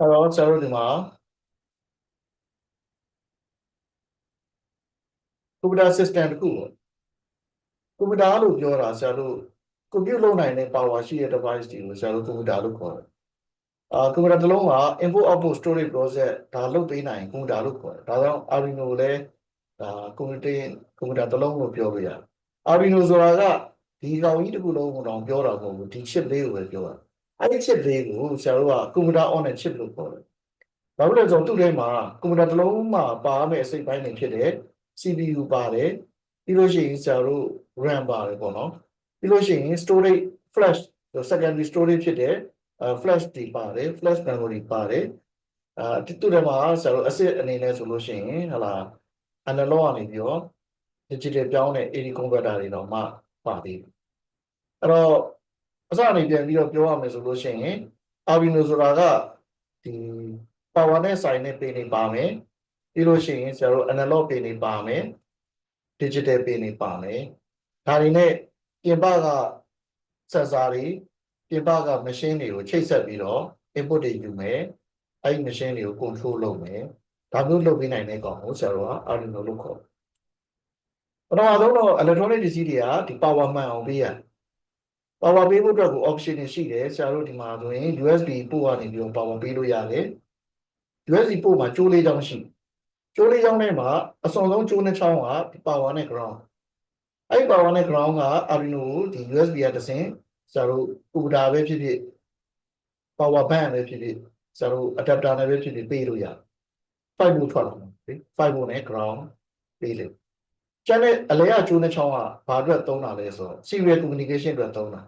အဲ့တော့ဆရာတို့ဒီမှာကွန်ပျူတာ system တစ်ခုပေါ့ကွန်ပျူတာလို့ပြောတာဆရာတို့ compute လုပ်နိုင်တဲ့ power ရှိတဲ့ device တွေကိုဆရာတို့ကွန်ပျူတာလို့ခေါ်တယ်အာကွန်ပျူတာတစ်လုံးက input output storage process ဒါလုပ်ပေးနိုင်ကွန်ပျူတာလို့ခေါ်တယ်ဒါကြောင့် Arduino ကိုလည်းဒါကွန်ပျူတာကွန်ပျူတာတစ်လုံးလို့ပြောလို့ရတယ် Arduino ဆိုတာကဒီကောင်ကြီးတစ်ခုလုံးကိုတော့ပြောတာမဟုတ်ဘူးဒီ chip လေးကိုပဲပြောတာ အဲ့ဒီ chip လေးကိုဆရာတို့ကကွန်ပျူတာ on တဲ့ chip လို့ခေါ်တယ်ဘာလို့လဲဆိုတော့သူ့ထဲမှာကွန်ပျူတာတစ်လုံးမှာပါမယ့်အစိတ်ပိုင်းတွေဖြစ်တဲ့ CPU ပါတယ်ပြီးလို့ရှိရင်ဆရာတို့ RAM ပါတယ်ပေါ့နော်ပြီးလို့ရှိရင် storage flash secondary storage ဖြစ်တဲ့အဲ flash တွေပါတယ် flash memory ပါတယ်အာတူတယ်မှာဆရာတို့ asset အနေနဲ့ဆိုလို့ရှိရင်ဟလာ analog ကနေပြီးတော့ digital ပြောင်းတဲ့ AD converter တွေတော့မှပါသေးတယ်အဲ့တော့ အစအနေပြန်ပြီးတော့ပြောရမယ်ဆိုလို့ရှိရင် Arduino ဆိုတာကဒီ power နဲ့ဆိုင်တဲ့ pin တွေပါမယ်ပြီးလို့ရှိရင်ဆရာတို့ analog pin တွေပါမယ် digital pin တွေပါမယ်ဒါတွေနဲ့ပြင်ပက sensor တွေပြင်ပက machine တွေကိုချိတ်ဆက်ပြီးတော့ input တွေယူမယ်အဲ့ဒီ machine တွေကို control လုပ်မယ်ဒါမျိုးလုပ်ပေးနိုင်တဲ့ကောင်ကိုဆရာတို့က Arduino လို့ခေါ်တယ်ပထမဆုံးတော့ electronic ပစ္စည်းတွေကဒီ power မှန်အောင်ပေးရတယ် power ပေးဖို့အတွက်ကို option တွေရှိတယ်ဆရာတို့ဒီမှာဆိုရင် USB port ကနေပြီးတော့ power ပေးလို့ရတယ် USB port မှာကျိုးလေးချောင်းရှိကျိုးလေးချောင်းထဲမှာအစွန်ဆုံးကျိုးနှစ်ချောင်းကဒီ power နဲ့ ground အဲ့ဒီ power နဲ့ ground က Arduino ကိုဒီ USB ကတစ်ဆင့်ဆရာတို့ computer ပဲဖြစ်ဖြစ် power bank ပဲဖြစ်ဖြစ်ဆရာတို့ adapter နဲ့ပဲဖြစ်ဖြစ်ပေးလို့ရတယ်5 volt ထွက်လာမှာလေ5 volt နဲ့ ground ပေးလို့ကျန်တဲ့အလဲရကျိုးနှစ်ချောင်းကဘာအတွက်သုံးတာလဲဆိုတော့ serial communication အတွက်သုံးတာ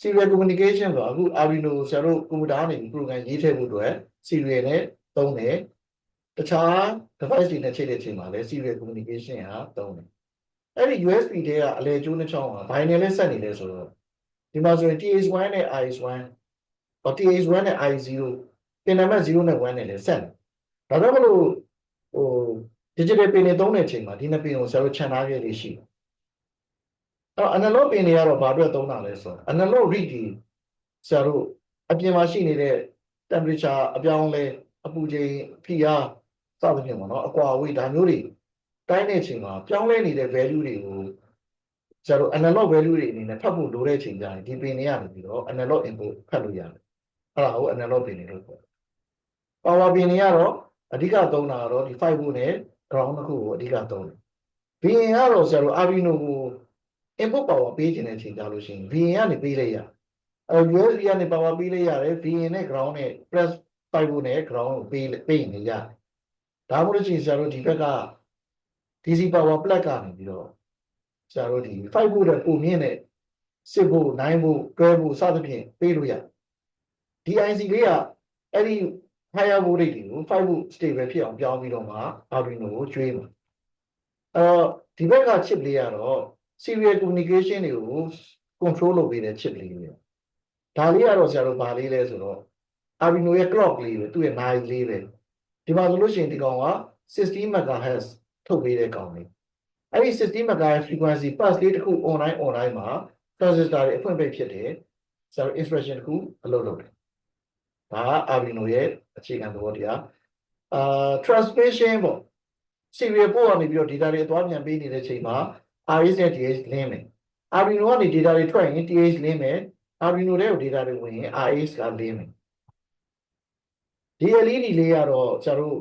serial communication ဆိုတော့အခု Arduino ဆရာတို့ computer ကနေ program ရေးထည့်ဖို့အတွက် serial နဲ့သုံးတယ်တခြား device တွေနဲ့ချိန်တဲ့အချိန်မှာလည်း serial communication ဟာသုံးတယ်အဲ့ဒီ USB တွေကအလဲကျိုးနှစ်ချောင်းကဘိုင်းနဲ့လည်းဆက်နေတယ်ဆိုတော့ဒီမှာဆိုရင် TH1 နဲ့ IS1 ဟော TH1 နဲ့ I0 ပင်နံပါတ်0နဲ့1နဲ့လည်းဆက်နေဒါကြောင့်မလို့ဟို digital pin တွေသုံးတဲ့အချိန်မှာဒီနှစ်ပင်ကိုဆရာတို့ခြံထားခဲ့လေးရှိတယ် အဲ့တော့ analog pin တွေကတော့ဘာအတွက်သုံးတာလဲဆိုတော့ analog read ဒီဆရာတို့အပြင်မှာရှိနေတဲ့ temperature အပြောင်းအလဲအပူချိန်ဖိအားစသဖြင့်ပေါ့နော်အကွာအဝေးဒါမျိုးတွေတိုင်းတဲ့အချိန်မှာပြောင်းလဲနေတဲ့ value တွေကိုဆရာတို့ analog value တွေအနေနဲ့ဖတ်ဖို့လိုတဲ့အချိန်ကျရင်ဒီ pin တွေကနေပြီးတော့ analog input ဖတ်လို့ရတယ်အဲ့ဒါကို analog pin တွေလို့ခေါ်တယ် power pin တွေကတော့အဓိကသုံးတာကတော့ဒီ5 volt နဲ့ ground တစ်ခုကိုအဓိကသုံးတယ် VN ကတော့ဆရာတို့ Arduino ကို input power ပေးခြင်းတဲ့အချိန်ကြလို့ရှိရင် VN ကနေပေးလိုက်ရအဲ USB ကနေ power ပေးလိုက်ရတယ် VN နဲ့ ground နဲ့ press 5 volt နဲ့ ground ကိုပေးပေးရင်လည်းရတယ်ဒါမှမဟုတ်လို့ရှိရင်ဆရာတို့ဒီဘက်က DC power plug ကနေပြီးတော့ဆရာတို့ဒီ5 volt တဲ့ပုံမြင့်တဲ့6 volt 9 volt 12 volt စသဖြင့်ပေးလို့ရတယ်ဒီ IC လေးကအဲ့ဒီ higher voltage တွေကို5 volt stable ဖြစ်အောင်ပြောင်းပြီးတော့မှ Arduino ကိုကျွေးမှာအဲ့တော့ဒီဘက်က chip လေးကတော့ serial communication တွေကို control လုပ်ပေးတဲ့ chip လေးတွေဒါလေးကတော့ဆရာတို့ဗာလေးလဲဆိုတော့ Arduino ရဲ့ clock လေးပဲသူ့ရဲ့နာရီလေးပဲဒီမှာဆိုလို့ရှိရင်ဒီကောင်က60 MHz ထုတ်ပေးတဲ့ကောင်လေးအဲ့ဒီ60 MHz frequency pulse လေးတစ်ခု online online မှာ transistor တွေအဖွင့်ပိတ်ဖြစ်တယ်ဆရာတို့ instruction တစ်ခုအလုပ်လုပ်တယ်ဒါက Arduino ရဲ့အခြေခံသဘောတရားအာ transmission ပေါ့ serial port ကနေပြီးတော့ data တွေအသွားပြန်ပေးနေတဲ့ချိန်မှာ RS နဲ့ TH လင်းမယ် Arduino ကနေ data တွေထွက်ရင် TH လင်းမယ် Arduino ထဲကို data တွေဝင်ရင် RS ကလင်းမယ်ဒီ LED လေးကတော့ကျွန်တော်တို့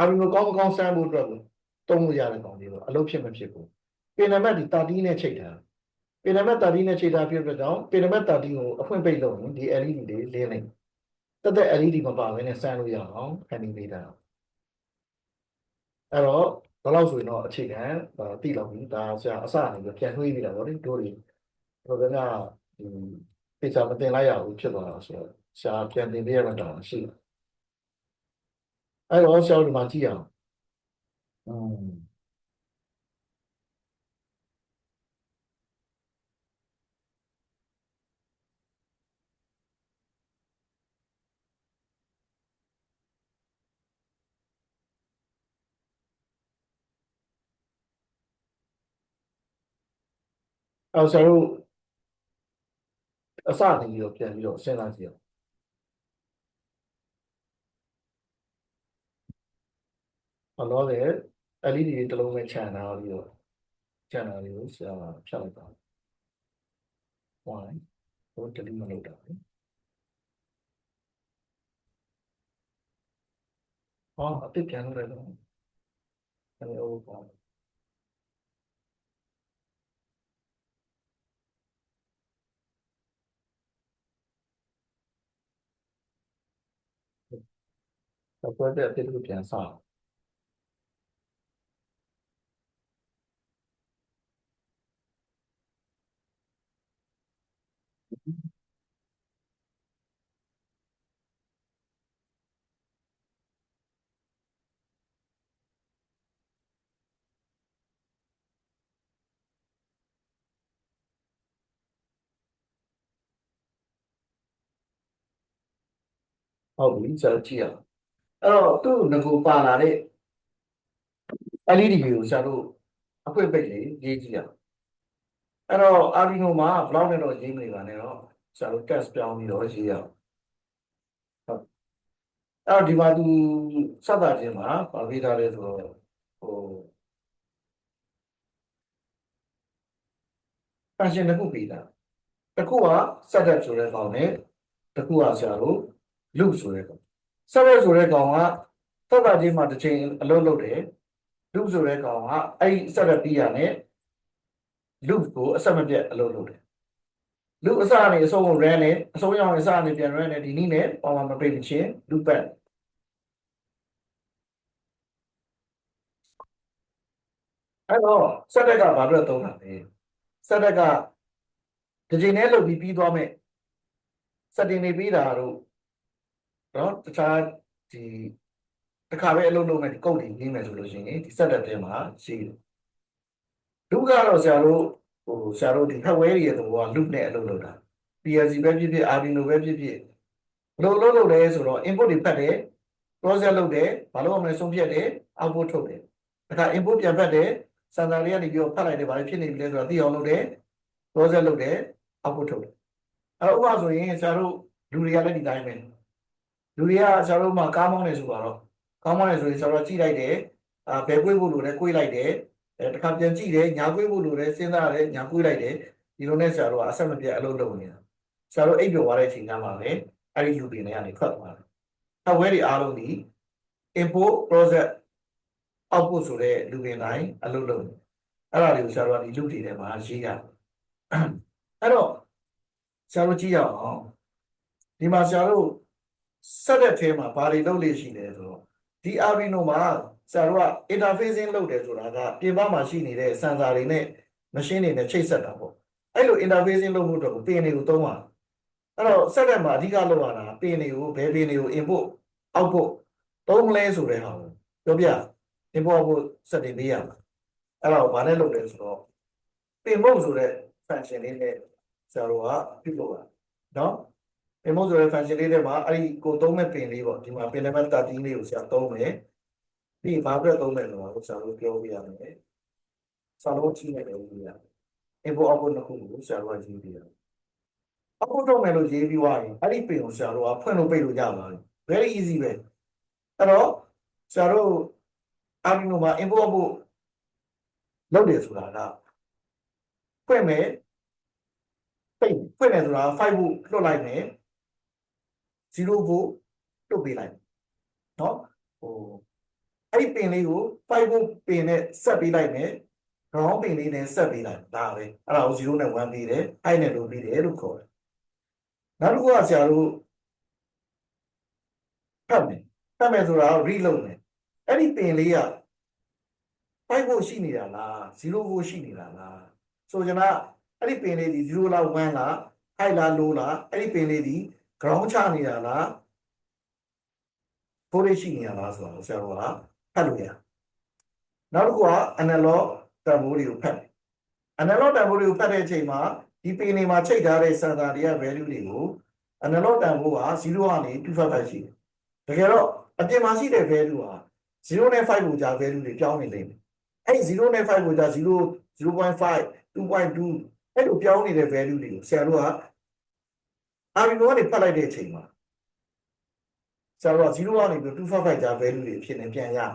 Arduino ကောင်းမကောင်းစမ်းဖို့အတွက်ကိုတုံးလို့ရတဲ့ကောင်လေးပေါ့အလုပ်ဖြစ်မဖြစ်ဘူးပင်နံပါတ်ဒီ30နဲ့ချိန်ထားပင်နံပါတ်30နဲ့ချိန်ထားပြအတွက်ကြောင့်ပင်နံပါတ်30ကိုအဖွင့်ပိတ်လုပ်ရင်ဒီ LED လေးလင်းနေတက်တက် LED မပါဘဲနဲ့စမ်းလို့ရအောင်ဖန်တီးပေးတာအဲ့တော့ ဘယ်လောက်ဆိုရင်တော့အခြေခံတိလောက်ပြီဒါဆရာအစအနေနဲ့ပြန်နှွေးနေတာဗောလေတို့တွေတို့ကဒီပိစာမတင်လိုက်ရဘူးဖြစ်သွားတာဆိုတော့ဆရာပြန်တင်ပေးရမှာတောင်းရှိတယ်အဲ့တော့ဆရာတို့ဒီမှာကြည့်အောင်อืม အဲ့တော့ဆရာတို့အစတည်းရောပြန်ပြီးတော့စဉ်းစားကြည့်အောင်အတော့လေ LED တွေတလုံးပဲခြံထားပြီးတော့ခြံထားလေးကိုဆရာကဖြတ်လိုက်ပါ why ဟို delete မလုပ်တာလေဟောအစ်ပြန်လုပ်လိုက်တော့အဲ့လိုပေါ့ တော့ project အစ်ကိုပြန်စအောင်ဟုတ်ပြီဆရာတို့ကြည့်ရ အောင်အဲ့တော့သူ့ငကူပါလာတဲ့ LED တွေကိုဆရာတို့အဖွင့်ပိတ်လေးရေးကြည့်ရအောင်အဲ့တော့ Arduino မှာဘလောက်နဲ့တော့ရေးမနေပါနဲ့တော့ဆရာတို့ test ပြောင်းပြီးတော့ရေးရအောင်ဟုတ်အဲ့တော့ဒီမှာသူစသချင်းမှာပါပေးထားလဲဆိုတော့ဟို function တစ်ခုပေးတာတစ်ခုက setup ဆိုတဲ့ကောင်နဲ့တစ်ခုကဆရာတို့ loop ဆိုတဲ့ကောင် setup ဆိုတဲ့ကောင်ကသတ်တာချင်းမှာတစ်ချိန်အလုပ်လုပ်တယ် loop ဆိုတဲ့ကောင်ကအဲ့ဒီ setup ပြီးရနဲ့ loop ကိုအဆက်မပြတ်အလုပ်လုပ်တယ် loop အစကနေအဆုံးကို run နဲ့အဆုံးရောက်ရင်အစကနေပြန် run နဲ့ဒီနည်းနဲ့ပေါ်မှာမပိတ်မချင်း loop back အဲ့တော့ setup ကဘာလို့သုံးတာလဲ setup ကဒီချိန်နဲ့လုပ်ပြီးပြီးသွားမယ် setting တွေပြီးတာတို့ နော်တခြားဒီတခါပဲအလုပ်လုပ်မယ်ဒီ code တွေရေးမယ်ဆိုလို့ရှိရင်ဒီ setup ထဲမှာရှိတယ်လူကတော့ဆရာတို့ဟိုဆရာတို့ဒီ hardware တွေရဲ့သဘောက loop နဲ့အလုပ်လုပ်တာ PLC ပဲဖြစ်ဖြစ် Arduino ပဲဖြစ်ဖြစ်ဘယ်လိုလုပ်လုပ်လဲဆိုတော့ input တွေဖတ်တယ် process လုပ်တယ်ဘာလို့အောင်လဲဆုံးဖြတ်တယ် output ထုတ်တယ်တခါ input ပြန်ဖတ်တယ်စံသာလေးကနေပြီးတော့ဖတ်လိုက်တယ်ဘာလို့ဖြစ်နေပြီလဲဆိုတော့သိအောင်လုပ်တယ် process လုပ်တယ် output ထုတ်တယ်အဲ့တော့ဥပမာဆိုရင်ဆရာတို့လူတွေကလည်းဒီတိုင်းပဲ လူတွေကဆရာတို့မှာကားမောင်းနေဆိုပါတော့ကားမောင်းနေဆိုရင်ဆရာတို့ကြည့်လိုက်တယ်အာဘယ်ကွေးဖို့လိုလဲကွေးလိုက်တယ်အဲတခါပြန်ကြည့်တယ်ညာကွေးဖို့လိုလဲစဉ်းစားရတယ်ညာကွေးလိုက်တယ်ဒီလိုနဲ့ဆရာတို့ကအဆက်မပြတ်အလုပ်လုပ်နေတာဆရာတို့အိပ်ပျော်သွားတဲ့အချိန်ကမှပဲအဲ့ဒီလူတွေနဲ့ကနေထွက်သွားတယ်အဝဲတွေအားလုံးဒီ input process output ဆိုတဲ့လူတွေတိုင်းအလုပ်လုပ်နေအဲ့ဒါတွေကိုဆရာတို့ကဒီလူတွေထဲမှာရေးရတယ်အဲ့တော့ဆရာတို့ကြည့်ရအောင်ဒီမှာဆရာတို့ ဆက်တဲ့ထဲမှာဘာတွေလုပ်လို့ရှိလဲဆိုတော့ဒီ Arduino မှာဆရာတို့က interfacing လုပ်တယ်ဆိုတာကပြင်ပမှာရှိနေတဲ့ sensor တွေနဲ့ machine တွေနဲ့ချိတ်ဆက်တာပေါ့အဲ့လို interfacing လုပ်မှုတော့ပင်တွေကိုသုံးရအဲ့တော့ဆက်တဲ့မှာအဓိကလုပ်ရတာပင်တွေကိုဘယ်ပင်တွေကို input output သုံးမလဲဆိုတဲ့ဟာကိုပြောပြ input output စက်တင်ပေးရမှာအဲ့ဒါကိုဘာနဲ့လုပ်လဲဆိုတော့ပင်မုတ်ဆိုတဲ့ function လေးနဲ့ဆရာတို့ကပြုလုပ်တာနော် ပင်မုတ်ဆိုတဲ့ function လေးထဲမှာအဲ့ဒီကိုသုံးမဲ့ပင်လေးပေါ့ဒီမှာပင်နံပါတ်13လေးကိုဆရာသုံးမယ်ပြီးဘာအတွက်သုံးမယ်လို့ဆရာတို့ပြောပြရမယ်စာလုံးကြည့်နေတယ်လို့ရ input output နှစ်ခုကိုဆရာတို့ကရေးပြရ output ထုတ်မယ်လို့ရေးပြီးသွားရင်အဲ့ဒီပင်ကိုဆရာတို့ကဖွင့်လို့ပိတ်လို့ရပါတယ် very easy ပဲအဲ့တော့ဆရာတို့ Arduino မှာ input output လုပ်တယ်ဆိုတာကဖွင့်မယ်ပိတ်ဖွင့်တယ်ဆိုတာ5 volt လွှတ်လိုက်မယ် 0 volt လွှတ်ပေးလိုက်เนาะဟိုအဲ့ဒီပင်လေးကို5 volt ပင်နဲ့ဆက်ပေးလိုက်မယ် ground ပင်လေးနဲ့ဆက်ပေးလိုက်ဒါပဲအဲ့ဒါကို0နဲ့1ပေးတယ်အဲ့နဲ့လို့ပေးတယ်လို့ခေါ်တယ်နောက်တစ်ခုကဆရာတို့ဖတ်မယ်ဖတ်မယ်ဆိုတာ read လုပ်မယ်အဲ့ဒီပင်လေးက5 volt ရှိနေတာလား0 volt ရှိနေတာလားဆိုကြတာအဲ့ဒီပင်လေးဒီ0လား1လား high လား low လားအဲ့ဒီပင်လေးဒီ ground ချနေတာလား volt ရှိနေတာလားဆိုတာကိုဆရာတို့ကဖတ်လို့ရနောက်တစ်ခုက analog တန်ဖိုးတွေကိုဖတ်တယ် analog တန်ဖိုးတွေကိုဖတ်တဲ့အချိန်မှာဒီပင်တွေမှာချိန်ထားတဲ့ sensor တွေက value တွေကို analog တန်ဖိုးက0ကနေ255ရှိတယ်တကယ်တော့အပြင်မှာရှိတဲ့ value က0နဲ့5ကိုကြာ value တွေပြောင်းနေလိမ့်မယ်အဲ့ဒီ0နဲ့5ကိုကြာ0 0.5 2.2အဲ့လိုပြောင်းနေတဲ့ value တွေကိုဆရာတို့က Arduino ကနေဖတ်လိုက်တဲ့အချိန်မှာဆရာတို့က0ကနေပြီး255ကြာ value တွေဖြစ်နေပြန်ရမယ်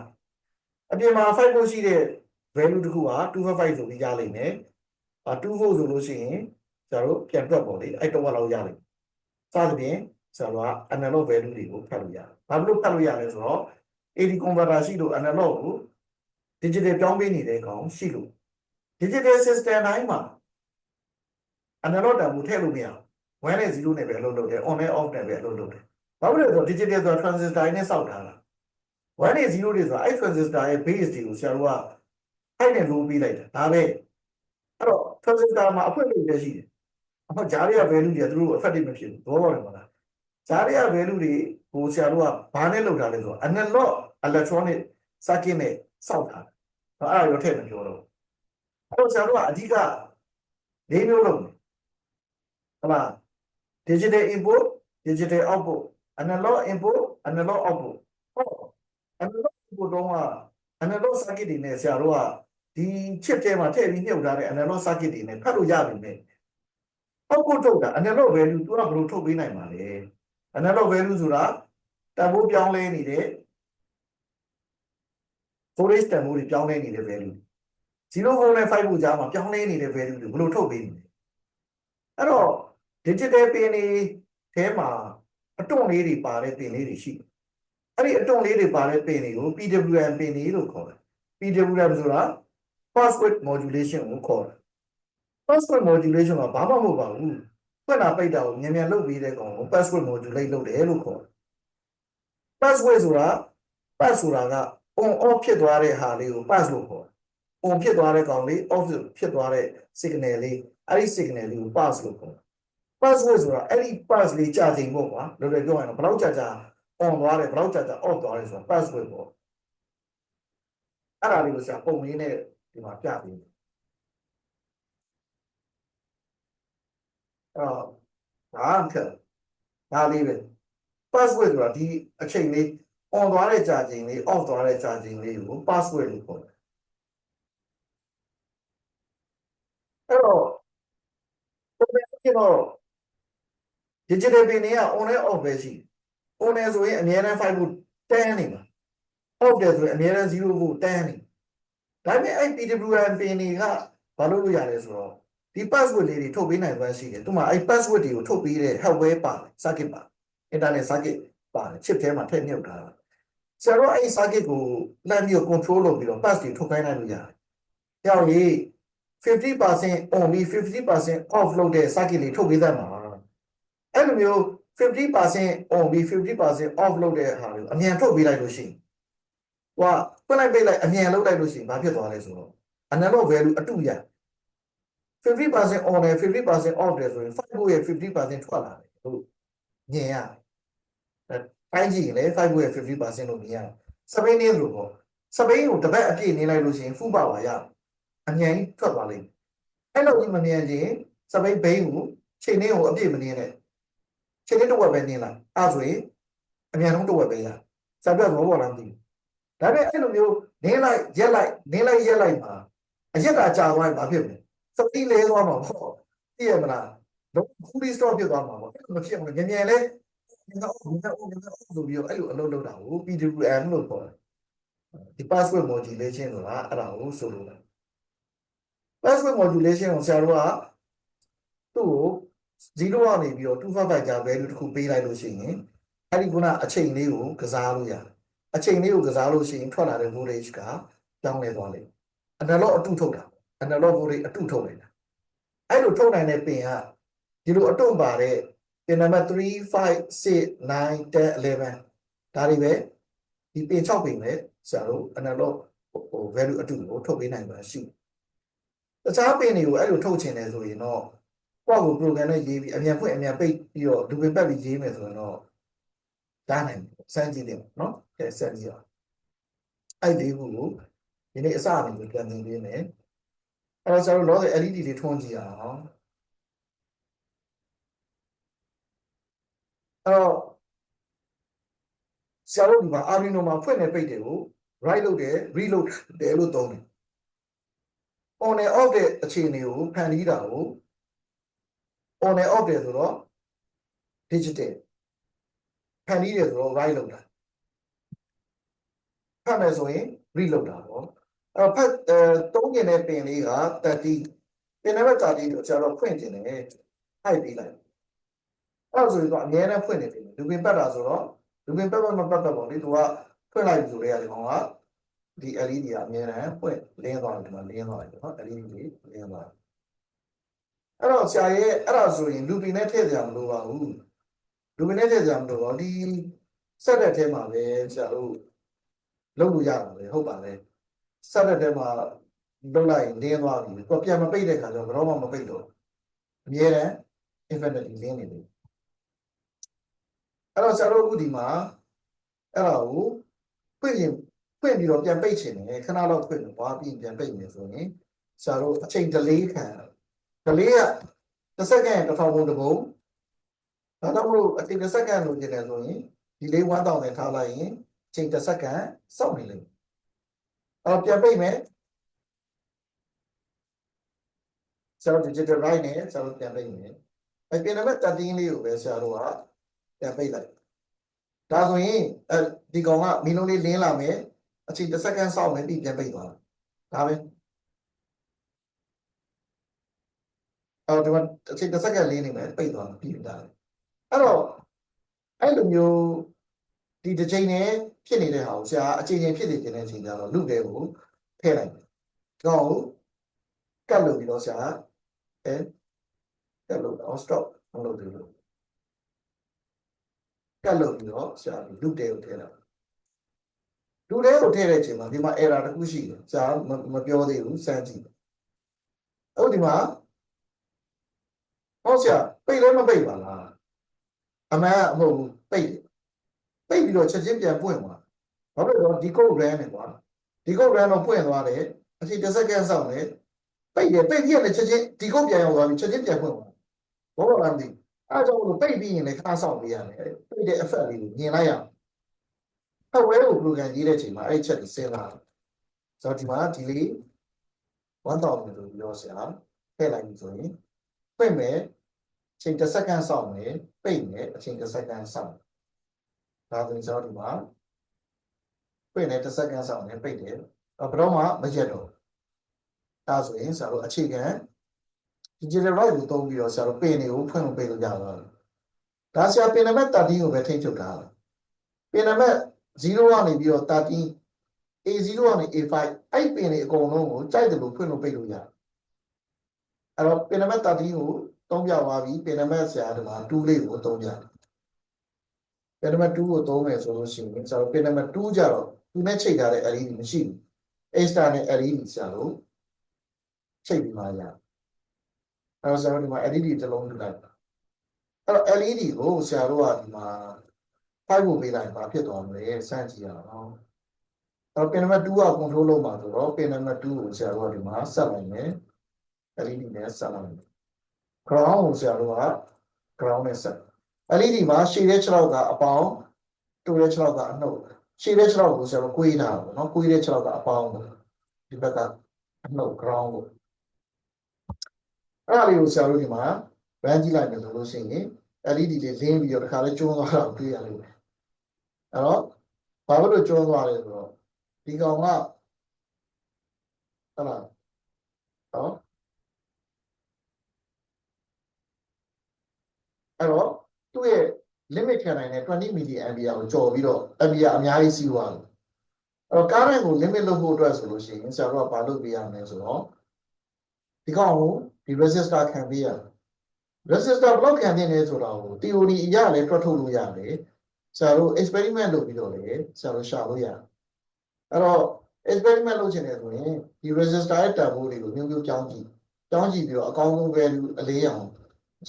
အပြင်မှာ5ဖို့ရှိတဲ့ value တစ်ခုက255ဆိုပြီးရလိမ့်မယ်အာ24ဆိုလို့ရှိရင်ကျွန်တော်တို့ပြန်တွက်ပေါ့လေအဲ့တော့ဘယ်လောက်ရလိမ့်မယ်စသဖြင့်ကျွန်တော်က analog value တွေကိုဖတ်လို့ရတယ်ဘာလို့ဖတ်လို့ရလဲဆိုတော့ AD converter ရှိလို့ analog ကို digital ပြောင်းပေးနေတဲ့ကောင်ရှိလို့ digital system တိုင်းမှာ analog တန်ဖိုးထည့်လို့မရဘူး 1နဲ့0နဲ့ပဲအလုပ်လုပ်တယ် on နဲ့ off နဲ့ပဲအလုပ်လုပ်တယ်ဘာလို့လဲဆိုတော့ digital ဆိုတာ transistor နဲ့စောက်ထားတာ1နဲ့0တွေဆိုတာအဲ့ transistor ရဲ့ base တွေကိုဆရာတို့ကအဲ့နဲ့ low ပေးလိုက်တာဒါပဲအဲ့တော့ transistor မှာအဖွင့်လေးပဲရှိတယ်အမှဂျားတွေက value တွေကသူတို့ effective မဖြစ်ဘူးဘောပေါက်တယ်မလားဂျားတွေက value တွေကိုဆရာတို့ကဘာနဲ့လုပ်ထားလဲဆိုတော့ analog electronic circuit နဲ့စောက်ထားတယ်အဲ့ဒါရောထည့်မပြောတော့အဲ့တော့ဆရာတို့ကအဓိက၄မျိုးလုပ်တယ်ဟုတ်လား digital input digital output analog input analog output ဟုတ် analog input တော့က analog circuit တွေနဲ့ဆရာတို့ကဒီ chip ထဲမှာထည့်ပြီးမြုပ်ထားတဲ့ analog circuit တွေနဲ့ဖတ်လို့ရပြီမဲ့ output ထုတ်တာ analog value သူကဘယ်လိုထုတ်ပေးနိုင်မှာလဲ analog value ဆိုတာတန်ဖိုးပြောင်းလဲနေတဲ့ voltage တန်ဖိုးတွေပြောင်းလဲနေတဲ့ value 0 volt နဲ့5 volt ကြားမှာပြောင်းလဲနေတဲ့ value တွေဘယ်လိုထုတ်ပေးမလဲအဲ့တော့ digital pin တွေထဲမှာအတွန့်လေးတွေပါတဲ့ pin လေးတွေရှိတယ်အဲ့ဒီအတွန့်လေးတွေပါတဲ့ pin တွေကို PWM pin တွေလို့ခေါ်တယ် PWM ဆိုတာ password modulation ကိုခေါ်တယ် password modulation ကဘာမှမဟုတ်ပါဘူးဖွင့်တာပိတ်တာကိုမြန်မြန်လုပ်ပြီးတဲ့ကောင်ကို password modulate လုပ်တယ်လို့ခေါ်တယ် password ဆိုတာ pass ဆိုတာက on off ဖြစ်သွားတဲ့ဟာလေးကို pass လို့ခေါ်တယ် on ဖြစ်သွားတဲ့ကောင်လေး off ဖြစ်သွားတဲ့ signal လေးအဲ့ဒီ signal လေးကို pass လို့ခေါ်တယ် password ဆိုတာအဲ့ဒီ pass လေးကြာချိန်ပေါ့ကွာလောလောပြောရရင်တော့ဘယ်လောက်ကြာကြာ on သွားတယ်ဘယ်လောက်ကြာကြာ off သွားတယ်ဆိုတာ password ပေါ့အဲ့ဒါလေးကိုဆရာပုံလေးနဲ့ဒီမှာပြပေးမယ်အဲ့တော့ဒါကဒါလေးပဲ password ဆိုတာဒီအချိန်လေး on သွားတဲ့ကြာချိန်လေး off သွားတဲ့ကြာချိန်လေးကို password လို့ခေါ်တယ်အဲ့တော့ပုံမှန်ဖြစ်တော့ digital pin တွေက on နဲ့ off ပဲရှိတယ် on နဲ့ဆိုရင်အများအား5 volt တန်းနေမှာ off တယ်ဆိုရင်အများအား0 volt တန်းနေဒါပေမဲ့အဲ့ PWM pin တွေကဘာလို့လို့ရလဲဆိုတော့ဒီ password လေးတွေထုတ်ပေးနိုင်စွမ်းရှိတယ်သူမှအဲ့ password တွေကိုထုတ်ပေးတဲ့ hardware ပါတယ် circuit ပါ internet circuit ပါတယ် chip ထဲမှာထည့်မြုပ်ထားတာဆရာတို့အဲ့ circuit ကိုလမ်းပြီး control လုပ်ပြီးတော့ pass တွေထုတ်ခိုင်းနိုင်လို့ရတယ်။ကြောက်ရေး50% on ပြီး50% off လုပ်တဲ့ circuit လေးထုတ်ပေးတတ်မှာ အဲ့လိုမျိုး50% on ပြီး50% off လုပ်တဲ့ဟာတွေကိုအမြန်ထုတ်ပေးလိုက်လို့ရှိရင်ဟိုကဖွင့်လိုက်ပိတ်လိုက်အမြန်လုပ်လိုက်လို့ရှိရင်ဘာဖြစ်သွားလဲဆိုတော့ analog value အတူရ50% on နဲ့50% off တယ်ဆိုရင်5ကိုရဲ့50%ထွက်လာတယ်လို့မြင်ရတယ်အဲတိုင်းကြည့်ရင်လည်း5ကိုရဲ့50%လို့မြင်ရတယ်စပိန်နေလို့ပေါ့စပိန်ကိုတစ်ပတ်အပြည့်နေလိုက်လို့ရှိရင်ဖူးပါပါရအမြန်ကြီးထွက်သွားလိမ့်မယ်အဲ့လိုကြီးမမြင်ခြင်းစပိန်ဘိန်းကိုချိန်နေကိုအပြည့်မနေနဲ့ ချိန်နေတစ်ဝက်ပဲနေလိုက်အဲ့ဆိုရင်အမြန်ဆုံးတစ်ဝက်ပဲရစပြတ်တော့ဘောလားမသိဘူးဒါပေမဲ့အဲ့လိုမျိုးနင်းလိုက်ရက်လိုက်နင်းလိုက်ရက်လိုက်မှာအရက်ကကြာသွားရင်ဘာဖြစ်မလဲစပိန်လဲသွားမှာပေါ့သိရမလားတော့ခူရီစတော့ဖြစ်သွားမှာပေါ့အဲ့လိုမဖြစ်ဘူးငမြန်လဲငါအုပ်ငါအုပ်ငါအုပ်ဆိုပြီးတော့အဲ့လိုအလုပ်လုပ်တာကို PWM လို့ခေါ်တယ်ဒီ password modulation ဆိုတာအဲ့ဒါကိုဆိုလို့ password modulation ကိုဆရာတို့ကသူ့ကို 0ကနေပြီးတော့255ကြာ value တစ်ခုပေးလိုက်လို့ရှိရင်အဲ့ဒီခုနအချိန်လေးကိုကစားလို့ရတယ်အချိန်လေးကိုကစားလို့ရှိရင်ထွက်လာတဲ့ voltage ကပြောင်းလဲသွားလိမ့်မယ် analog အတုထုတ်တာ analog voltage အတုထုတ်လိုက်တာအဲ့လိုထုတ်နိုင်တဲ့ပင်ကဒီလိုအတုပါတဲ့ပင်နံပါတ်3 5 6 9 10 11ဒါတွေပဲဒီပင်6ပင်ပဲဆရာတို့ analog ဟို value အတုကိုထုတ်ပေးနိုင်ပါရှိတယ်တခြားပင်တွေကိုအဲ့လိုထုတ်ချင်တယ်ဆိုရင်တော့ ကိုယ့်ကို program နဲ့ရေးပြီးအမြန်ဖွင့်အမြန်ပိတ်ပြီးတော့လူပင်ပတ်ပြီးရေးမယ်ဆိုရင်တော့ဒါနိုင်စမ်းကြည့်တယ်နော်ကဲဆက်ကြည့်အောင်အဲ့ဒီခုကိုဒီနေ့အစအနေနဲ့ပြန်သင်ပေးမယ်အဲ့တော့ကျွန်တော်လောဆယ် LED လေးထွန်းကြည့်အောင်အဲ့တော့ဆရာတို့ဒီမှာ Arduino မှာဖွင့်နေပိတ်တယ်ကို write လုပ်တယ် read လုပ်တယ်လို့သုံးတယ် on and off တဲ့အခြေအနေကိုဖန်တီးတာကို on and off တယ်ဆိုတော့ digital ဖန်တီးတယ်ဆိုတော့ write လုပ်တာဖတ်မယ်ဆိုရင် read လုပ်တာပေါ့အဲ့တော့ဖတ်အဲတုံးကျင်တဲ့ပင်လေးက30ပင်နံပါတ်30ကိုဆရာတော်ဖွင့်ကျင်တယ်ဟိုက်ပြီးလိုက်အဲ့တော့ဆိုရင်တော့အများနဲ့ဖွင့်နေတယ်လူပင်ပတ်တာဆိုတော့လူပင်ပတ်ပတ်မပတ်ပတ်ပေါ့လေသူကဖွင့်လိုက်ပြီဆိုတဲ့အဲဒီကောင်ကဒီ LED ကအများနဲ့ဖွင့်လင်းသွားတယ်ဒီမှာလင်းသွားတယ်နော် LED လေးလင်းသွားတယ် အဲ့တော့ဆရာရဲ့အဲ့ဒါဆိုရင်လူပင်နဲ့ထည့်ကြမလို့ပါဘူးလူပင်နဲ့ထည့်ကြမလို့ပါဘူးဒီဆက်တဲ့ထဲမှာပဲဆရာတို့လုပ်လို့ရတာပဲဟုတ်ပါလေဆက်တဲ့ထဲမှာလုပ်လိုက်ရင်လင်းသွားပြီသူကပြန်မပိတ်တဲ့ခါကျတော့ဘယ်တော့မှမပိတ်တော့အမြဲတမ်း infinity လင်းနေတယ်အဲ့တော့ဆရာတို့အခုဒီမှာအဲ့ဒါကိုဖွင့်ရင်ဖွင့်ပြီးတော့ပြန်ပိတ်ချင်တယ်ခဏတော့ဖွင့်လို့ဘာပြီးပြန်ပိတ်နေဆိုရင်ဆရာတို့အချိန် delay ခံ delay ကတစ်စက္ကန့်တစ်ထောင်ပုံတစ်ပုံဒါတော့မလို့အချိန်တစ်စက္ကန့်လို့ပြင်တယ်ဆိုရင်ဒီလေး1000နဲ့ထားလိုက်ရင်အချိန်တစ်စက္ကန့်စောင့်နေလိမ့်မယ်အဲ့တော့ပြန်ပိတ်မယ်ဆရာတို့ digital right နဲ့ဆရာတို့ပြန်ပိတ်မယ်အဲ့ပြင်နံပါတ်13လေးကိုပဲဆရာတို့ကပြန်ပိတ်လိုက်ဒါဆိုရင်အဲဒီကောင်ကမီလုံးလေးလင်းလာမယ်အချိန်တစ်စက္ကန့်စောင့်မယ်ပြီးပြန်ပိတ်သွားတာဒါပဲ အော်ဒီမှာအချိန်တစ်စက္ကန့်လင်းနေမယ်ပိတ်သွားပြီးတာအဲ့တော့အဲ့လိုမျိုးဒီတစ်ချိန်နဲ့ဖြစ်နေတဲ့ဟာကိုဆရာအချိန်ချင်းဖြစ်နေတဲ့အချိန်ကျတော့လူတွေကိုထည့်လိုက်တယ်။ဒါကိုကတ်လို့ပြီးတော့ဆရာအဲကတ်လို့တော့ stop မလုပ်သေးဘူး။ကတ်လို့ပြီးတော့ဆရာလူတွေကိုထည့်လိုက်။လူတွေကိုထည့်တဲ့အချိန်မှာဒီမှာ error တစ်ခုရှိတယ်။ဆရာမပြောသေးဘူးစမ်းကြည့်။အခုဒီမှာ ဟောဆရာပိတ်လည်းမပိတ်ပါလား။အမှန်အမဟုတ်ဘူးပိတ်တယ်။ပိတ်ပြီးတော့ချက်ချင်းပြန်ပွင့်သွား။ဘာလို့လဲဆိုတော့ဒီ code run နဲ့ကွာ။ဒီ code run တော့ပွင့်သွားတယ်။အချိန်တစ်စက္ကန့်စောင့်တယ်။ပိတ်တယ်ပိတ်ပြီးရတယ်ချက်ချင်းဒီ code ပြန်ရောက်သွားပြီချက်ချင်းပြန်ပွင့်သွား။ဘောဘာမှမသိဘူး။အဲဒါကြောင့်မလို့ပိတ်ပြီးရင်လည်းခဏစောင့်ပေးရတယ်။ပိတ်တဲ့ effect လေးကိုမြင်လိုက်ရအောင်။အဝဲကို program ရေးတဲ့အချိန်မှာအဲ့ချက်ကိုစဉ်းစားတယ်။ဆိုတော့ဒီမှာဒီလေး1000လို့ပြောစရာထည့်လိုက်ပြီဆိုရင်ပိတ်မယ်အ ချိန်တစ်စက္ကန့်စောင့်မယ်ပိတ်မယ်အချိန်တစ်စက္ကန့်စောင့်ဒါဆိုရင်ကျွန်တော်ဒီမှာပိတ်နေတစ်စက္ကန့်စောင့်တယ်ပိတ်တယ်ဘယ်တော့မှမရက်တော့ဒါဆိုရင်ဆရာတို့အခြေခံ digital right ကိုသုံးပြီးတော့ဆရာတို့ပင်တွေကိုဖွင့်လို့ပိတ်လို့ရတော့ဒါဆရာပင်နံပါတ်13ကိုပဲထိန်းချုပ်ထားတာပင်နံပါတ်0ကနေပြီးတော့13 A0 ကနေ A5 အဲ့ပင်တွေအကုန်လုံးကိုကြိုက်တယ်လို့ဖွင့်လို့ပိတ်လို့ရတယ်အဲ့တော့ပင်နံပါတ်13ကို သုံးပြသွားပြီပင်နံပါတ်ဆရာဒီမှာ2လေးကိုသုံးပြတယ်ပင်နံပါတ်2ကိုသုံးမယ်ဆိုလို့ရှိရင်ဆရာတို့ပင်နံပါတ်2ကြတော့သူနဲ့ချိန်ထားတဲ့ LED မရှိဘူး extra နဲ့ LED ဆရာတို့ချိန်ပြီးမှရတယ်အဲ့တော့ဆရာတို့ဒီမှာ LED တစ်လုံးထုတ်လိုက်အဲ့တော့ LED ကိုဆရာတို့ကဒီမှာ5ဖို့ပေးလိုက်ဘာဖြစ်သွားမလဲစမ်းကြည့်ရအောင်အဲ့တော့ပင်နံပါတ်2က control လုပ်မှာဆိုတော့ပင်နံပါတ်2ကိုဆရာတို့ကဒီမှာဆက်လိုက်မယ် LED နဲ့ဆက်လိုက်မယ် ground ကိုဆရာတို့က ground နဲ့ဆက် LED မှာရှည်တဲ့ခြေထောက်ကအပေါင်းတူတဲ့ခြေထောက်ကအနှုတ်ရှည်တဲ့ခြေထောက်ကိုဆရာတို့ကွေးထားပါတော့ကွေးတဲ့ခြေထောက်ကအပေါင်းဒီဘက်ကအနှုတ် ground ကိုအဲ့ဒါလေးကိုဆရာတို့ဒီမှာ run ကြည့်လိုက်မယ်ဆိုလို့ရှိရင် LED တွေလင်းပြီးတော့တခါလေးကျွန်းသွားတာတွေ့ရလိမ့်မယ်အဲ့တော့ဘာလို့ကျွန်းသွားလဲဆိုတော့ဒီကောင်ကဟုတ်လားဟော အဲ့တော့သူ့ရဲ့ limit ခံနိုင်တဲ့20 milliampere ကိုကျော်ပြီးတော့ ampere အများကြီးစီးသွားတယ်အဲ့တော့ current ကို limit လုပ်ဖို့အတွက်ဆိုလို့ရှိရင်ဆရာတို့ကဘာလုပ်ပေးရမလဲဆိုတော့ဒီကောင်ကိုဒီ resistor ခံပေးရမယ် resistor block ခံနေတယ်ဆိုတာကို theory အရလည်းတွက်ထုတ်လို့ရတယ်ဆရာတို့ experiment လုပ်ပြီးတော့လည်းဆရာတို့ရှာလို့ရတယ်အဲ့တော့ experiment လုပ်ချင်တယ်ဆိုရင်ဒီ resistor ရဲ့တန်ဖိုးတွေကိုမျိုးမျိုးကြောင်းကြည့်ကြောင်းကြည့်ပြီးတော့အကောင်းဆုံး value အလေးအောင်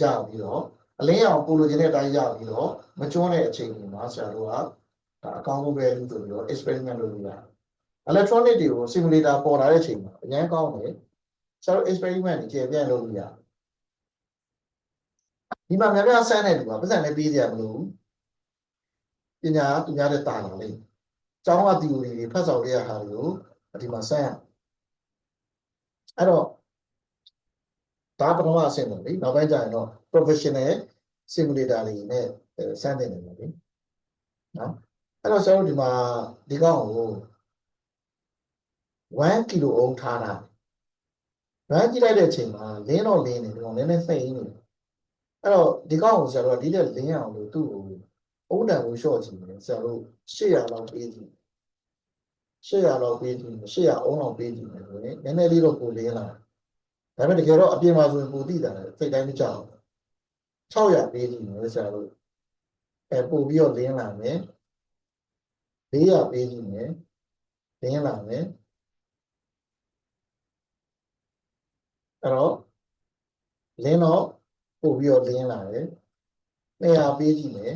ရပြီးတော့ အလင်းအောင်ပိုလိုချင်တဲ့အတိုင်းရပြီးတော့မကျွန်းတဲ့အချိန်တွေမှာဆရာတို့ကဒါအကောင်းဆုံး value ဆိုပြီးတော့ experiment လုပ်လို့ရတယ် electronic တွေကို simulator ပေါ်လာတဲ့အချိန်မှာအញ្ញမ်းကောင်းတယ်ဆရာတို့ experiment တွေကျေပြန့်လုပ်လို့ရတယ်ဒီမှာများများဆန်းတဲ့လူကပတ်စံနဲ့ပေးကြရမလို့ပညာပညာတဲ့တာလာလိမ့်ကျောင်းက theory တွေဖတ်ဆောင်ရတဲ့ဟာတွေကိုဒီမှာဆန်းရအဲ့တော့ ဒါပထမအဆင့်ပေါ့လေနောက်ပိုင်းကျရင်တော့ professional simulator တွေနဲ့စမ်းသင်နေတယ်လေနော်အဲ့တော့ဆရာတို့ဒီမှာဒီကောင်ကို1ကီလိုအုံးထားတာရမ်းကြည့်လိုက်တဲ့အချိန်မှာလင်းတော့လင်းနေတယ်ဒီကောင်နည်းနည်းစိတ်နေတယ်အဲ့တော့ဒီကောင်ကိုဆရာတို့ကဒီတက်လင်းအောင်လို့သူ့ကိုအုံးတန်ကိုရှော့ကြည့်တယ်ဆရာတို့800လောက်ပေးကြည့်800လောက်ပေးကြည့်800အုံးလောက်ပေးကြည့်မယ်ဆိုရင်နည်းနည်းလေးတော့ပိုလင်းလာတယ် ဒါပေမဲ့တကယ်တော့အပြင်မှာဆိုရင်ပိုတိတာတယ်စိတ်တိုင်းမကြောက်ဘူး600ပေးကြည့်မယ်ဆရာတို့အဲပို့ပြီးတော့လင်းလာမယ်400ပေးကြည့်မယ်လင်းလာမယ်အဲ့တော့လင်းတော့ပို့ပြီးတော့လင်းလာတယ်200ပေးကြည့်မယ်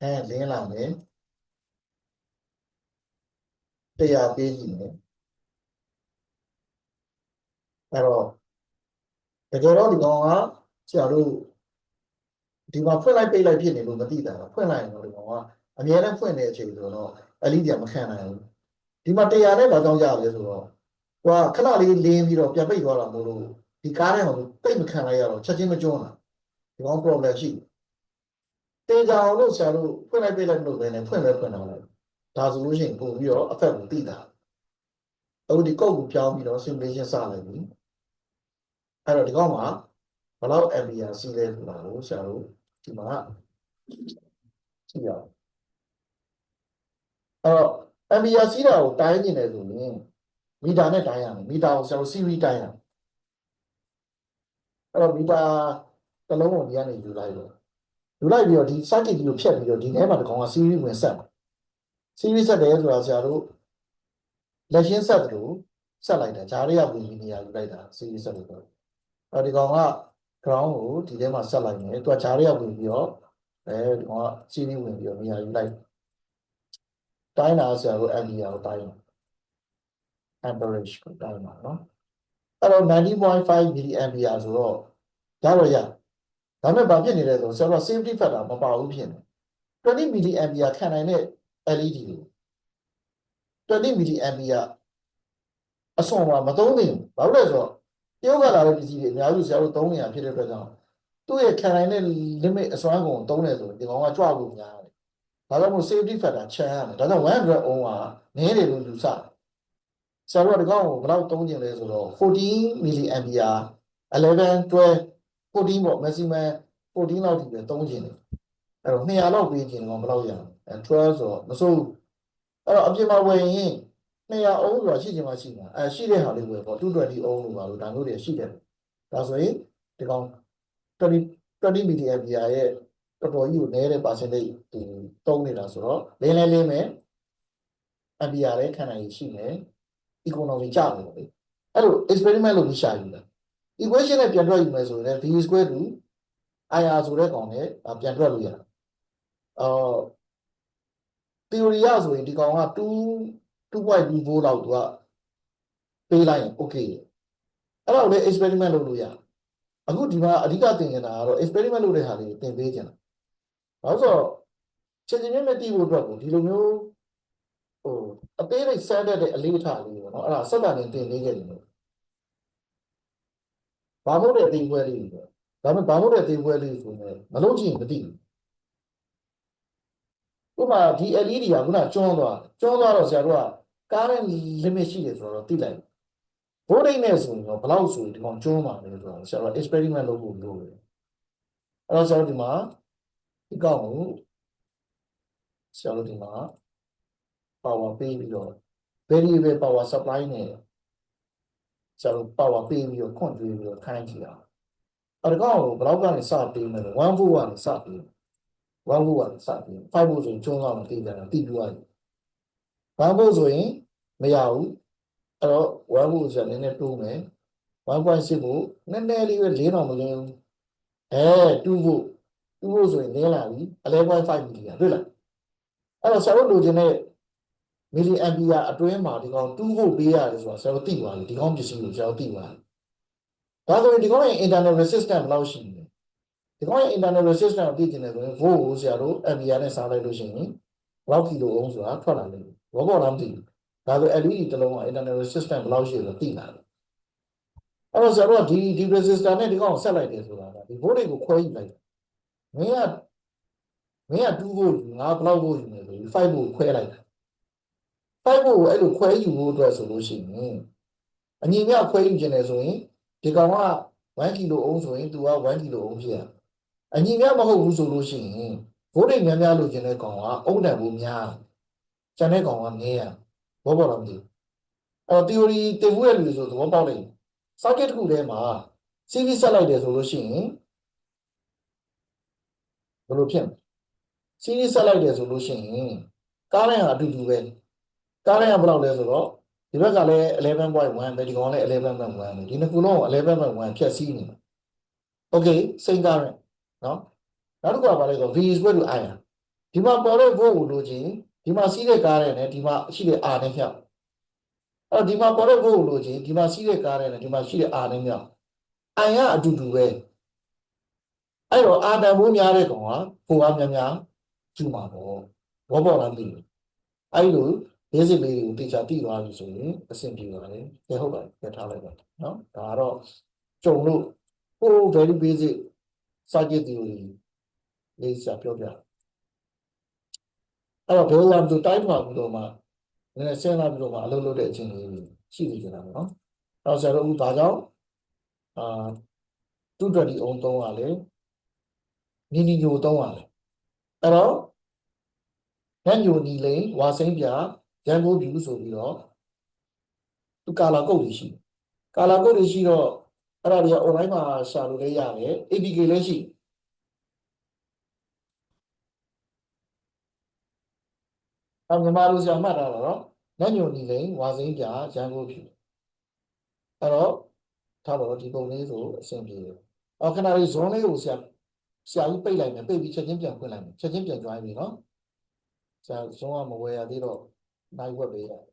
အဲလင်းလာမယ်100ပေးကြည့်မယ် အဲ့တော့တကယ်တော့ဒီကောင်ကဆရာတို့ဒီမှာဖွင့်လိုက်ပိတ်လိုက်ဖြစ်နေလို့မသိတာဖွင့်လိုက်ရင်တော့ဒီကောင်ကအများနဲ့ဖွင့်တဲ့အချိန်ဆိုတော့အလီကြာမခံနိုင်ဘူးဒီမှာ100နဲ့ဘာကြောင့်ရလဲဆိုတော့ဟိုကခဏလေးလင်းပြီးတော့ပြန်ပိတ်သွားတာမို့လို့ဒီကားထဲမှာပိတ်မခံလိုက်ရတော့ချက်ချင်းမကျွန်းတာဒီကောင် problem ရှိတယ်တေချာအောင်လို့ဆရာတို့ဖွင့်လိုက်ပိတ်လိုက်မလုပ်ဘဲနဲ့ဖွင့်လဲဖွင့်တော့လိုက်ဒါဆိုလို့ရှိရင်ပို့ပြီးတော့ effect ကိုသိတာအခုဒီကုတ်ကိုပြောင်းပြီးတော့ simulation စလိုက်ပြီ အဲ့တော့ဒီကောင်မှာဘယ်လောက် MBR စီးလဲဆိုတာကိုဆရာတို့ဒီမှာကြည့်ရအောင်အဲ့တော့ MBR စီးတာကိုတိုင်းနေတယ်ဆိုရင်မီတာနဲ့တိုင်းရမယ်မီတာကိုဆရာတို့ series တိုင်းရမယ်အဲ့တော့မီတာတစ်လုံးကိုဒီကနေယူလိုက်တော့ယူလိုက်ပြီးတော့ဒီ circuit ကြီးကိုဖြတ်ပြီးတော့ဒီထဲမှာတစ်ကောင်က series ဝင်ဆက်မှာ series ဆက်တယ်ဆိုတာဆရာတို့လက်ရှင်းဆက်တယ်လို့ဆက်လိုက်တာဂျားတွေကဝင်ပြီးနေရာယူလိုက်တာ series ဆက်တယ်ဆိုတော့ အဲ့ဒီကောင်က ground ကိုဒီထဲမှာဆက်လိုက်မယ်သူကဂျားတွေကဝင်ပြီးတော့အဲဒီကောင်က series ဝင်ပြီးတော့နေရာယူလိုက်တိုင်းတာဆရာတို့ MBR ကိုတိုင်းမှာ average ကိုတိုင်းမှာနော်အဲ့တော့90.5 milliampere ဆိုတော့ရတော့ရဒါပေမဲ့ဘာဖြစ်နေလဲဆိုတော့ဆရာတို့ safety factor မပါဘူးဖြစ်နေ20 milliampere ခံနိုင်တဲ့ LED ကို20 milliampere အစွန်မှာမသုံးနိုင်ဘူးဘာလို့လဲဆိုတော့ တရုတ်ကလာတဲ့ပစ္စည်းတွေအများစုဆရာတို့သုံးနေတာဖြစ်တဲ့အတွက်ကြောင့်သူ့ရဲ့ခံနိုင်တဲ့ limit အစွမ်းကုန်သုံးတယ်ဆိုရင်ဒီကောင်ကကြွဖို့များတယ်ဒါကြောင့်မို့ safety factor ချမ်းရတယ်ဒါကြောင့်100 ohm ကနည်းတယ်လို့ယူဆတယ်ဆရာတို့ကဒီကောင်ကိုဘယ်လောက်သုံးကျင်လဲဆိုတော့14 milliampere 11 12 14ပေါ့ maximum 14လောက်ထိပဲသုံးကျင်တယ်အဲ့တော့200လောက်ပေးကျင်တော့ဘယ်လောက်ရအောင်အဲ12ဆိုတော့မစိုးဘူးအဲ့တော့အပြင်မှာဝယ်ရင် 200အုံးဆိုတာရှိချင်မှရှိမှာအဲရှိတဲ့ဟာလေးဝယ်ပေါ့220အုံးလို့ပါလို့ဒါမျိုးတွေရှိတယ်ဒါဆိုရင်ဒီကောင်20 20 milliampere ရဲ့တော်တော်ကြီးကိုနည်းတဲ့ percentage ဒီသုံးနေတာဆိုတော့လင်းလဲလင်းမယ် ampere လည်းခံနိုင်ရရှိမယ် economy ကျတယ်ပေါ့လေအဲ့လို experiment လုပ်ပြီးရှာယူတာ equation နဲ့ပြန်တွက်ယူမယ်ဆိုရင် v square တူ ir ဆိုတဲ့ကောင်နဲ့ပြန်တွက်လို့ရတယ်အော် theory ရဆိုရင်ဒီကောင်က2 2.2 volt လောက်သူကပေးလိုက်ရင် okay အဲ့တော့လေ experiment လုပ်လို့ရတယ်အခုဒီမှာအဓိကသင်နေတာကတော့ experiment လုပ်တဲ့ဟာလေးသင်ပေးကြတာဘာလို့ဆိုတော့ချက်ချင်းနဲ့တည်ဖို့အတွက်ကိုဒီလိုမျိုးဟိုအသေးစိတ်စမ်းတဲ့အလေးအထားလေးပေါ့နော်အဲ့ဒါစက်တာနဲ့တင်ပေးခဲ့တယ်လို့ဘာမို့တဲ့အသေးပွဲလေးပေါ့ဒါပေမဲ့ဘာမို့တဲ့အသေးပွဲလေးဆိုရင်မလုံးချင်မသိဘူးဥပမာဒီ LED ကခုနကျွန်းသွားကျွန်းသွားတော့ဆရာတို့က ကားနဲ့ limit ရှိတယ်ဆိုတော့သိလိုက် voltage နဲ့ဆိုရင်တော့ဘယ်လောက်ဆိုရင်ဒီကောင်ကျွန်းမှာလဲဆိုတော့ဆရာတို့ experiment လုပ်ဖို့လိုတယ်အဲ့တော့ဆရာတို့ဒီမှာဒီကောင်ကိုဆရာတို့ဒီမှာ power ပေးပြီးတော့ variable power supply နဲ့ဆရာတို့ power ပေးပြီးတော့ control ပြီးတော့ခိုင်းကြည့်အောင်အဲ့ဒါကိုဘယ်လောက်ကနေစပေးမလဲ1 volt ကနေစပေး1 volt ကနေစပေး5 volt ဆိုရင်ကျွန်းသွားမှသိကြတာသိပြီးသွားပြီ1 volt ဆိုရင် မရဘူးအဲ့တော့1 volt ဆိုတာနည်းနည်းတိုးမယ်1.6 volt နည်းနည်းလေးပဲ၄တော့မလင်းဘူးအဲ2 volt 2 volt ဆိုရင်လင်းလာပြီ11.5 mili တွေ့လားအဲ့တော့ဆရာတို့လိုချင်တဲ့မီလီအမ်ပီယာအတွင်းမှာဒီကောင်2 volt ပေးရတယ်ဆိုတာဆရာတို့သိပါပြီဒီကောင်ပစ္စည်းကိုဆရာတို့သိပါပြီဒါဆိုရင်ဒီကောင်ရဲ့ internal resistance ဘယ်လောက်ရှိလဲဒီကောင်ရဲ့ internal resistance ကိုသိချင်တယ်ဆိုရင် volt ကိုဆရာတို့ ampere နဲ့စားလိုက်လို့ရှိရင်ဘယ်လောက်ကီလိုအုံးဆိုတာထွက်လာလိမ့်မယ်ဘောပေါ်လားမသိဘူး ဒါဆို LED တစ်လုံးက internal resistance ဘယ်လောက်ရှိလဲသိလာတယ်အဲ့တော့ဆရာတို့ကဒီဒီ resistor နဲ့ဒီကောင်ကိုဆက်လိုက်တယ်ဆိုတာကဒီ volt တွေကိုခွဲယူလိုက်မင်းကမင်းက2 volt ငါဘယ်လောက် volt ယူနေဆိုပြီး5 volt ခွဲလိုက်တာ5ကိုအဲ့လိုခွဲယူဖို့အတွက်ဆိုလို့ရှိရင်အညီမြခွဲယူခြင်းလေဆိုရင်ဒီကောင်က1ကီလိုအုံးဆိုရင်သူက1ကီလိုအုံးဖြစ်ရအညီမြမဟုတ်ဘူးဆိုလို့ရှိရင်ဘိုးတွေများများလို့ခြင်းတဲ့ကောင်ကအုံးတန်ဖို့များကျန်တဲ့ကောင်ကနည်းရ ဘောပေါ်တော့မသိဘူးအဲ့တော့ theory တင်ဖို့ရလူဆိုသဘောပေါက်လိမ့်မယ် circuit တစ်ခုထဲမှာ series ဆက်လိုက်တယ်ဆိုလို့ရှိရင်ဘယ်လိုဖြစ်မလဲ series ဆက်လိုက်တယ်ဆိုလို့ရှိရင်ကားတိုင်းဟာအတူတူပဲကားတိုင်းကဘယ်လောက်လဲဆိုတော့ဒီဘက်ကလည်း11.1ပဲဒီကောင်ကလည်း11.1ပဲဒီနှစ်ခုလုံးကို11.1ဖြတ်စီးနေတယ် okay same current နော်နောက်တစ်ခုကဘာလဲဆိုတော့ v is equal to i ဒီမှာပေါ်တဲ့ volt ကိုလိုချင် ဒီမှာစီးတဲ့ကားတဲ့နဲ့ဒီမှာရှိတဲ့ r နဲ့ဖြတ်အဲ့တော့ဒီမှာပေါ်တဲ့ volt ကိုလိုချင်ဒီမှာစီးတဲ့ကားတဲ့နဲ့ဒီမှာရှိတဲ့ r နဲ့ဖြတ် i ကအတူတူပဲအဲ့တော့ r တန်ဖိုးများတဲ့ကောင်ကဖိုးအားများများကျူမှာပေါ့ဘောပေါ်လာပြီအဲ့လို basic လေးတွေကိုတေချာသိသွားပြီဆိုရင်အဆင်ပြေပါတယ်ဒါဟုတ်ပါတယ်ပြထားလိုက်ပါနော်ဒါကတော့ကြုံလို့ဟို very basic circuit theory လေးစပြောပြ အဲ့တော့ဘယ်လိုလဲဆိုတိုင်းမှာပြီးတော့မှနည်းနည်းစဉ်းစားပြီးတော့မှအလုပ်လုပ်တဲ့အချိန်လေးရှိနေကြတာပေါ့နော်အဲ့တော့ဆရာတို့အခုဒါကြောင့်အာ220 ohm သုံးရလေနီနီညိုသုံးရလေအဲ့တော့ညညိုနီလိန်ဝါစိမ့်ပြရန်ကုန်ပြူဆိုပြီးတော့သူကာလာကုတ်တွေရှိတယ်ကာလာကုတ်တွေရှိတော့အဲ့ဒါတွေက online မှာရှာလို့လည်းရတယ် APK လည်းရှိတယ် အဲမြန်မာလိုဆရာမှတ်ထားတာတော့ညညိုနီလိန်ဝါစိမ့်ပြရန်ကုန်ပြူအဲ့တော့ထားပါတော့ဒီပုံလေးဆိုအဆင်ပြေတယ်အော်ခဏလေးဇွန်လေးကိုဆရာဆရာကြီးပိတ်လိုက်မယ်ပိတ်ပြီးချက်ချင်းပြန်ဖွင့်လိုက်မယ်ချက်ချင်းပြန် join ပြီနော်ဆရာဇွန်ကမဝယ်ရသေးတော့နိုင်ဝက်ပေးရတယ်